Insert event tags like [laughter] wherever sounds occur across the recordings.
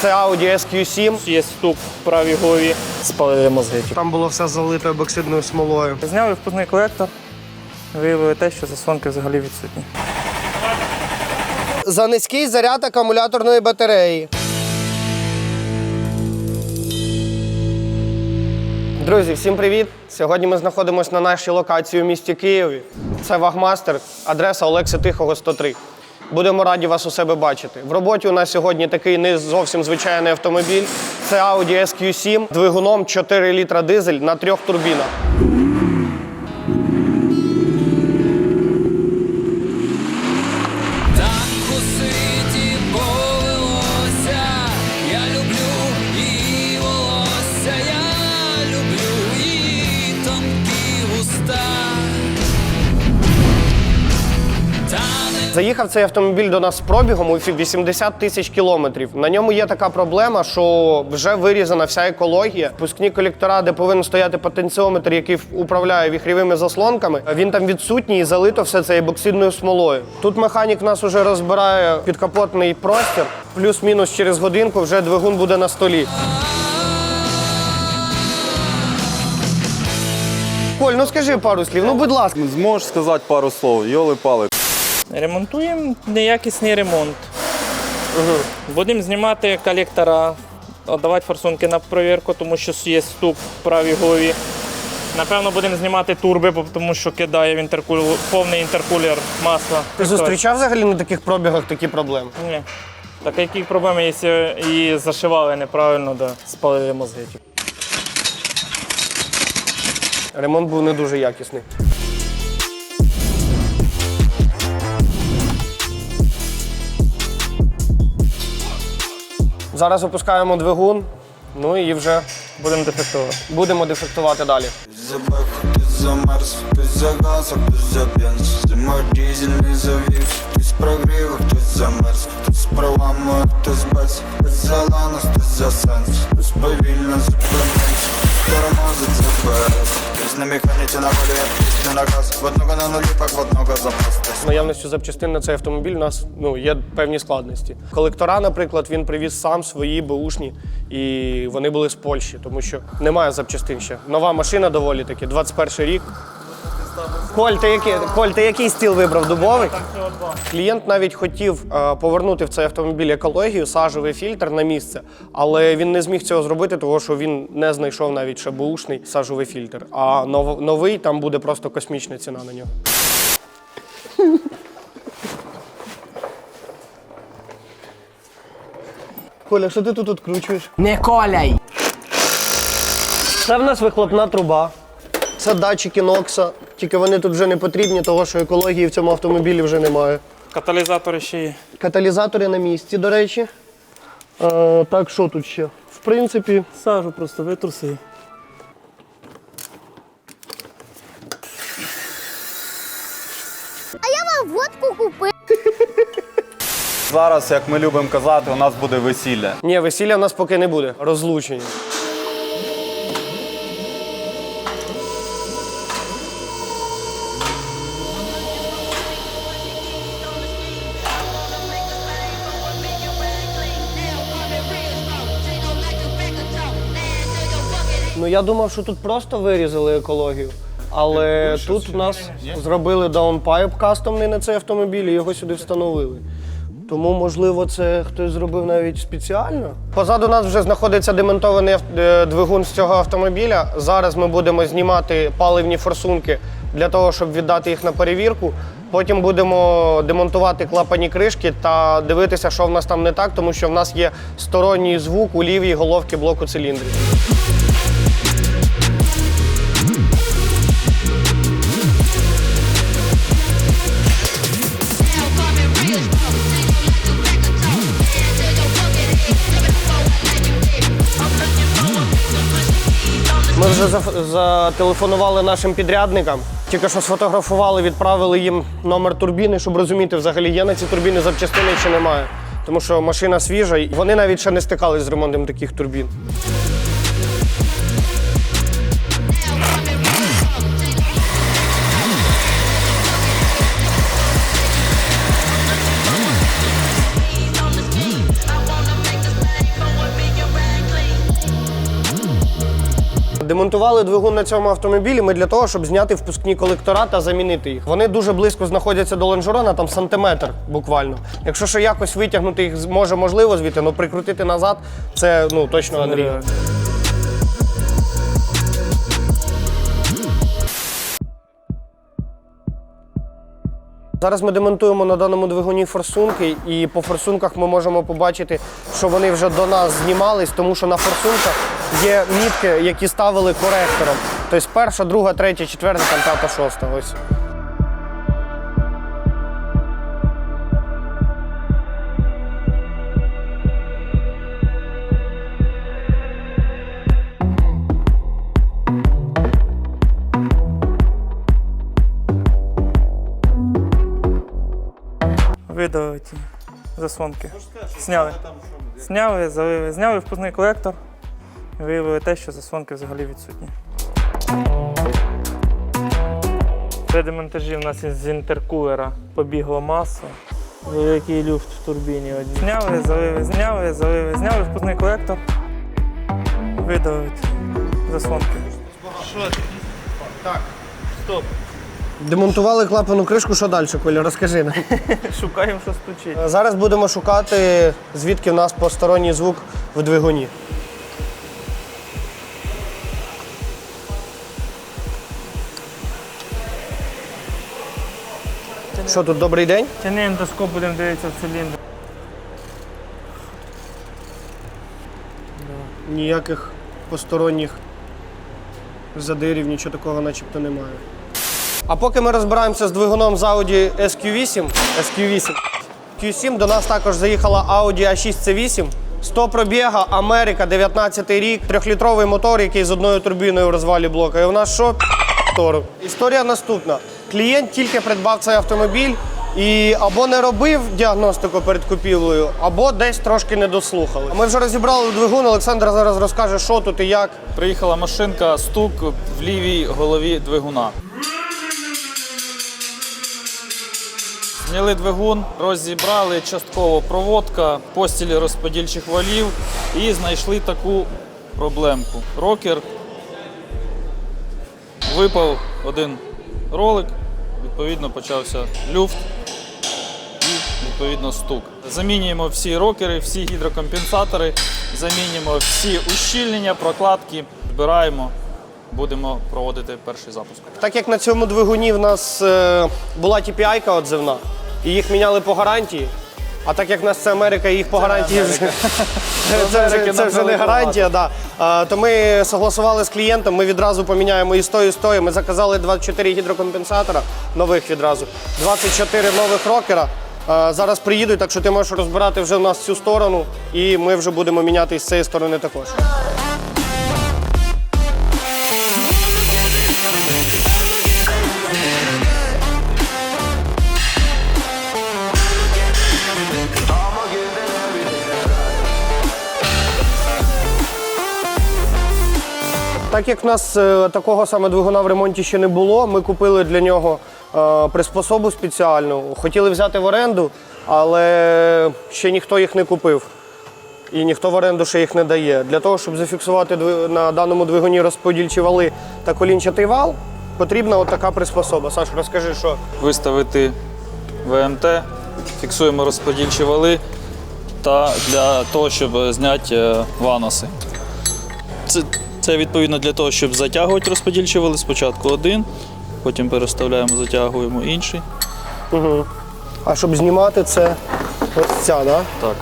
Це Audi SQ7. Є стук в правій голові, спалили мозги. Там було все залите ебоксидною смолою. Зняли впускний колектор, виявили те, що заслонки взагалі відсутні. За низький заряд акумуляторної батареї. Друзі, всім привіт! Сьогодні ми знаходимося на нашій локації у місті Києві. Це Вагмастер, адреса Олекса Тихого 103. Будемо раді вас у себе бачити. В роботі у нас сьогодні такий не зовсім звичайний автомобіль. Це Audi SQ7 двигуном 4 літра дизель на трьох турбінах. Заїхав цей автомобіль до нас з пробігом у 80 тисяч кілометрів. На ньому є така проблема, що вже вирізана вся екологія. Пускні колектора, де повинен стояти потенціометр, який управляє віхрівими заслонками. Він там відсутній і залито все це ебоксидною смолою. Тут механік нас уже розбирає підкапотний простір. Плюс-мінус через годинку вже двигун буде на столі. Коль, ну скажи пару слів, ну будь ласка. Зможеш сказати пару слов, йоли пали. Ремонтуємо неякісний ремонт. Будемо знімати колектора, віддавати форсунки на перевірку, тому що є стук в правій голові. Напевно, будемо знімати турби, тому що кидає в інтеркуль... повний інтеркулер масла. Ти зустрічав взагалі на таких пробігах такі проблеми? Ні. Так які проблеми, якщо її зашивали неправильно, да, спалили мозги. Ремонт був не дуже якісний. Зараз опускаємо двигун, ну і вже Будемо дефектувати. будемо дефектувати далі. за бэк, ты за Марс, ты за газ, а ты за бенз Зимой дизельный завис, ты с прогрева, ты за Мерс Ты с проламу, ты с бэс, ты за Ланос, ты за Сенс Ты с повільно за Бенс, тормозить за ти на на волі, пісню на газ В одного на нулі, пак в одного запас З наявністю запчастин на цей автомобіль у нас ну, є певні складності. Колектора, наприклад, він привіз сам свої беушні, і вони були з Польщі, тому що немає запчастин ще. Нова машина доволі таки, 21 рік. Коль, ти який, Коль, ти який стіл вибрав? Дубовий? Клієнт навіть хотів е, повернути в цей автомобіль екологію, сажовий фільтр на місце, але він не зміг цього зробити, тому що він не знайшов навіть ще бушний сажовий фільтр. А нов- новий там буде просто космічна ціна на нього. [laughs] Коля, що ти тут відкручуєш? Не коляй! Це в нас вихлопна труба. Це датчики Нокса. Тільки вони тут вже не потрібні, тому що екології в цьому автомобілі вже немає. Каталізатори ще є. Каталізатори на місці, до речі. Е, так, що тут ще? В принципі, Сажу просто витруси. водку купив. Зараз, як ми любимо казати, у нас буде весілля. ні, весілля в нас поки не буде. Розлучення. Ну я думав, що тут просто вирізали екологію. Але тут у нас зробили даунпайп кастомний на цей автомобіль і його сюди встановили. Тому, можливо, це хтось зробив навіть спеціально. Позаду нас вже знаходиться демонтований е, двигун з цього автомобіля. Зараз ми будемо знімати паливні форсунки для того, щоб віддати їх на перевірку. Потім будемо демонтувати клапані кришки та дивитися, що в нас там не так, тому що в нас є сторонній звук у лівій головці блоку циліндрів. Ми вже за- зателефонували нашим підрядникам. Тільки що сфотографували, відправили їм номер турбіни, щоб розуміти, взагалі є на ці турбіни запчастини чи немає. Тому що машина свіжа, і вони навіть ще не стикались з ремонтом таких турбін. Демонтували двигун на цьому автомобілі ми для того, щоб зняти впускні колектора та замінити їх. Вони дуже близько знаходяться до лонжерона, там сантиметр буквально. Якщо ще якось витягнути їх може можливо звідти, але прикрутити назад це ну точно Андрій. Зараз ми демонтуємо на даному двигуні форсунки, і по форсунках ми можемо побачити, що вони вже до нас знімались, тому що на форсунках є мітки, які ставили коректором. Тобто перша, друга, третя, четверта, там п'ята, шоста. Ось. Видали ті заслонки. Зняли. Зняли, залили. Зняли впускний колектор. І виявили те, що заслонки взагалі відсутні. При демонтажі у нас із інтеркулера побігло масло. Великий люфт в турбіні. одній. Зняли, залили, зняли, залили, зняли впускний колектор. Видали ті заслонки. Демонтували клапану кришку, що далі, Коля, розкажи нам. [laughs] Шукаємо, що стучить. Зараз будемо шукати, звідки в нас посторонній звук в двигуні. Що тут, добрий день? Тяни ендоскоп, будемо дивитися в циліндр. Ніяких посторонніх задирів, нічого такого начебто немає. А поки ми розбираємося з двигуном з Audi SQ8, SQ8, Q7 до нас також заїхала Audi A6 C8. 100 пробіга, Америка, 19 рік, трьохлітровий мотор, який з одною турбіною в розвалі блока. І у нас що? Мотор. Історія наступна. Клієнт тільки придбав цей автомобіль і або не робив діагностику перед купівлею, або десь трошки не дослухали. Ми вже розібрали двигун. Олександр зараз розкаже, що тут і як. Приїхала машинка, стук в лівій голові двигуна. Зняли двигун, розібрали частково проводка, постілі розподільчих валів і знайшли таку проблемку. Рокер випав один ролик, відповідно почався люфт і відповідно стук. Замінюємо всі рокери, всі гідрокомпенсатори, замінюємо всі ущільнення, прокладки, збираємо, будемо проводити перший запуск. Так як на цьому двигуні в нас е, була TPI-ка отзивна, і їх міняли по гарантії. А так як в нас це Америка, і їх по гарантії вже [laughs] це, вже, це вже не гарантія. Да. А, то ми согласували з клієнтом, ми відразу поміняємо і 100, і 100. Ми заказали 24 гідрокомпенсатора нових відразу, 24 нових рокера. А, зараз приїдуть, так що ти можеш розбирати вже в нас цю сторону, і ми вже будемо міняти з цієї сторони також. Так як в нас е, такого саме двигуна в ремонті ще не було, ми купили для нього е, приспособу спеціальну. Хотіли взяти в оренду, але ще ніхто їх не купив. І ніхто в оренду ще їх не дає. Для того, щоб зафіксувати на даному двигуні розподільчі вали та колінчатий вал, потрібна от така приспособа. Саш, розкажи, що Виставити ВМТ, фіксуємо розподільчі вали та для того, щоб зняти е, ваноси. Це, це відповідно для того, щоб затягувати розподільчі вали. Спочатку один, потім переставляємо, затягуємо інший. а щоб знімати це ось ця, да? Так.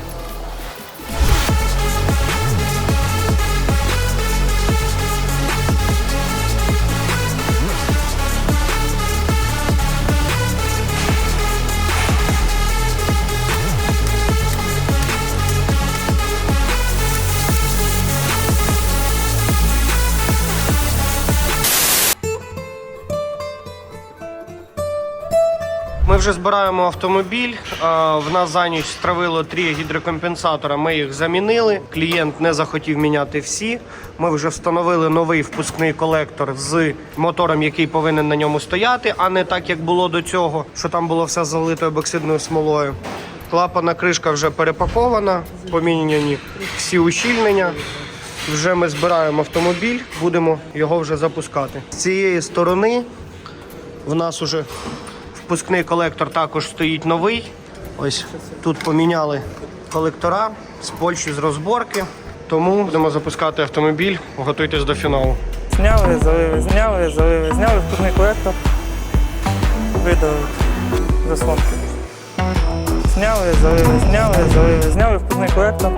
Ми вже збираємо автомобіль. В нас за ніч стравило три гідрокомпенсатора. Ми їх замінили. Клієнт не захотів міняти всі. Ми вже встановили новий впускний колектор з мотором, який повинен на ньому стояти, а не так, як було до цього, що там було все залито ебоксидною смолою. Клапана кришка вже перепакована, поміняні всі ущільнення. вже ми збираємо автомобіль, будемо його вже запускати. З цієї сторони в нас уже впускний колектор також стоїть новий. Ось тут поміняли колектора з Польщі з розборки. Тому будемо запускати автомобіль. Готуйтесь до фіналу. Зняли, залили, зняли, залили, зняли входний колектор. Видали заслонки. Зняли, залили, зняли, залили, зняли входний колектор.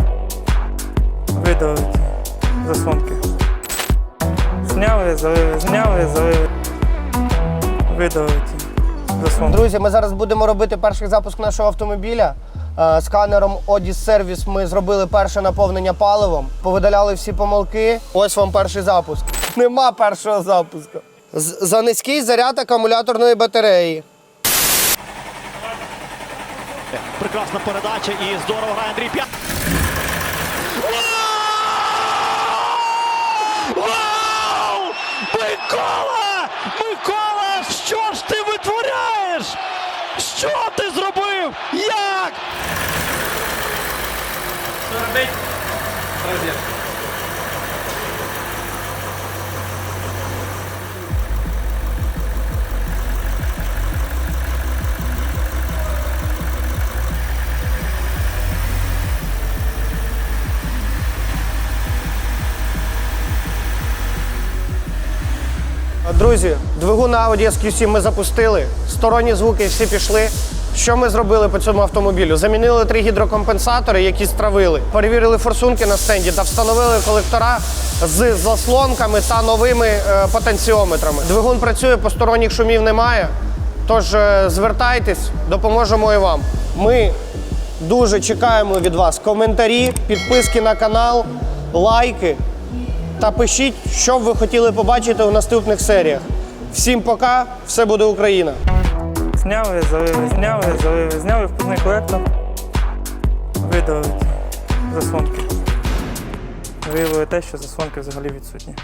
Видали заслонки. Зняли, залили, зняли, залили. Видали заслонки. Друзі, ми зараз будемо робити перший запуск нашого автомобіля. Е, Сканером Odis Service ми зробили перше наповнення паливом, повидаляли всі помилки. Ось вам перший запуск. Нема першого запуску. З- За низький заряд акумуляторної батареї. Прекрасна передача і здорово грає Андрій П'ят. Вау! Микола! Микола! Що ж ти витворяєш? Що ти зробив? Як? Друзі, двигун Audi SQ7 ми запустили. Сторонні звуки всі пішли. Що ми зробили по цьому автомобілю? Замінили три гідрокомпенсатори, які стравили. Перевірили форсунки на стенді та встановили колектора з заслонками та новими е, потенціометрами. Двигун працює, посторонніх шумів немає. Тож е, звертайтесь, допоможемо і вам. Ми дуже чекаємо від вас коментарі, підписки на канал, лайки та пишіть, що б ви хотіли побачити в наступних серіях. Всім пока, все буде Україна! Зняли, залили, зняли, залили, зняли входний колектор. Видали заслонки. Виявили те, що заслонки взагалі відсутні.